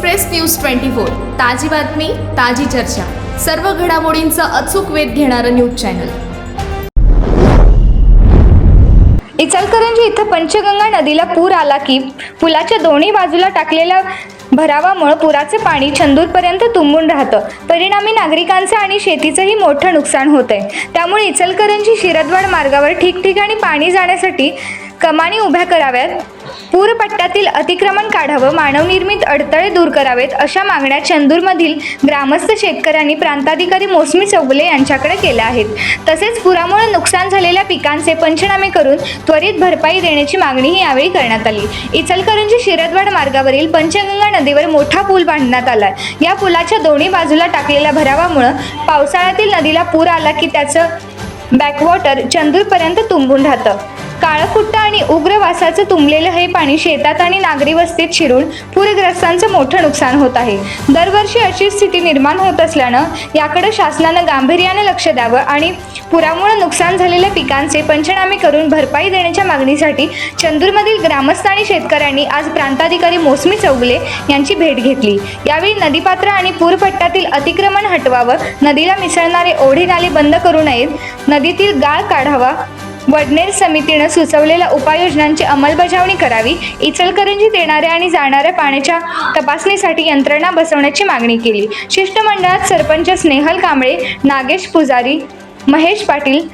Express news twenty four ताजी बातमी ताजी चर्चा. सर्व घडामोडींचा अचूक वेध घेणारं न्यूज चॅनल. इचलकरंजी इथं पंचगंगा नदीला पूर आला की पुलाच्या दोन्ही बाजूला टाकलेल्या भरावामुळे पुराचे पाणी चंदूरपर्यंत तुंबून राहतं. परिणामी नागरिकांचं आणि शेतीचंही मोठं नुकसान होत आहे त्यामुळे इचलकरंजी शिरदवाड मार्गावर ठिकठिकाणी पाणी जाण्यासाठी कमानी उभ्या कराव्यात. पूरपट्ट्यातील अतिक्रमण काढावं मानवनिर्मित अडथळे दूर करावेत अशा मागण्या चंदूरमधील ग्रामस्थ शेतकऱ्यांनी प्रांताधिकारी मोसमी चौगुले यांच्याकडे केल्या आहेत. तसेच पुरामुळे नुकसान झालेल्या पिकांचे पंचनामे करून त्वरित भरपाई देण्याची मागणीही यावेळी करण्यात आली. इचलकरंजी शिरदवाड मार्गावरील पंचगंगा नदीवर मोठा पूल बांधण्यात आला या पुलाच्या दोन्ही बाजूला टाकलेल्या भरावामुळं पावसाळ्यातील नदीला पूर आला की त्याचं बॅकवॉटर चंदूरपर्यंत तुंबून राहतं. काळकुट्ट आणि उग्र वासाचं तुंबलेलं हे पाणी शेतात आणि नागरी वस्तीत शिरून पूरग्रस्तांचं मोठं नुकसान होत आहे. दरवर्षी अशी स्थिती निर्माण होत असल्यानं याकडे शासनानं गांभीर्यानं लक्ष द्यावं आणि पुरामुळे नुकसान झालेल्या पिकांचे पंचनामे करून भरपाई देण्याच्या मागणीसाठी चंदूरमधील ग्रामस्थ आणि शेतकऱ्यांनी आज प्रांताधिकारी मोसमी चौगुले यांची भेट घेतली. यावेळी नदीपात्र आणि पूरपट्ट्यातील अतिक्रमण हटवावं नदीला मिसळणारे ओढे नाले बंद करू नयेत नदीतील गाळ काढावा वडनेर समितीनं सुचवलेल्या उपाययोजनांची अंमलबजावणी करावी इचलकरंजीत येणाऱ्या आणि जाणाऱ्या पाण्याच्या तपासणीसाठी यंत्रणा बसवण्याची मागणी केली. शिष्टमंडळात सरपंच स्नेहल कांबळे नागेश पुजारी महेश पाटील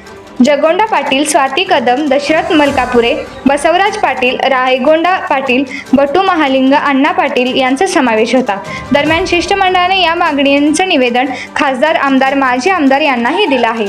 जगोंडा पाटील स्वाती कदम दशरथ मलकापुरे बसवराज पाटील रायगोंडा पाटील बटू महालिंग अण्णा पाटील यांचा समावेश होता. दरम्यान शिष्टमंडळाने या मागणींचं निवेदन खासदार आमदार माजी आमदार यांनाही दिलं आहे.